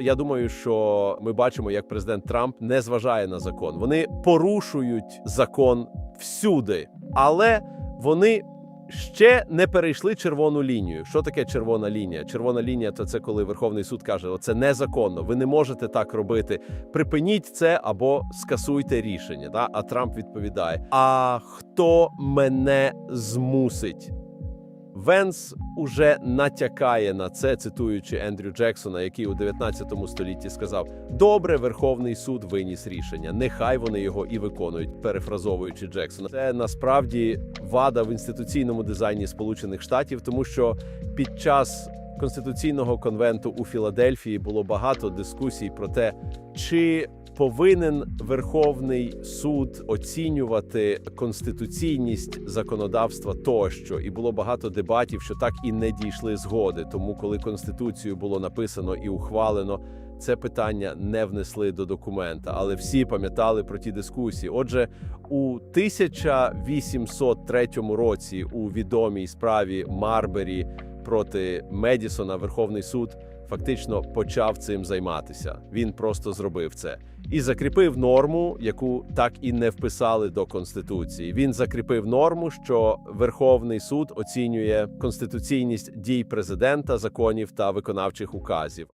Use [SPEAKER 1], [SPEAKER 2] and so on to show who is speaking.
[SPEAKER 1] Я думаю, що ми бачимо, як президент Трамп не зважає на закон. Вони порушують закон всюди, але вони ще не перейшли червону лінію. Що таке червона лінія? Червона лінія то це коли Верховний суд каже: оце незаконно. Ви не можете так робити. Припиніть це або скасуйте рішення. Да? А Трамп відповідає: А хто мене змусить? Венс уже натякає на це, цитуючи Ендрю Джексона, який у 19 столітті сказав: Добре, Верховний суд виніс рішення. Нехай вони його і виконують, перефразовуючи Джексона. Це насправді вада в інституційному дизайні Сполучених Штатів, тому що під час конституційного конвенту у Філадельфії було багато дискусій про те, чи повинен Верховний суд оцінювати конституційність законодавства тощо, і було багато дебатів, що так і не дійшли згоди. Тому, коли конституцію було написано і ухвалено, це питання не внесли до документа, але всі пам'ятали про ті дискусії. Отже, у 1803 році у відомій справі Марбері проти Медісона Верховний суд фактично почав цим займатися. Він просто зробив це і закріпив норму, яку так і не вписали до конституції. Він закріпив норму, що Верховний суд оцінює конституційність дій президента, законів та виконавчих указів.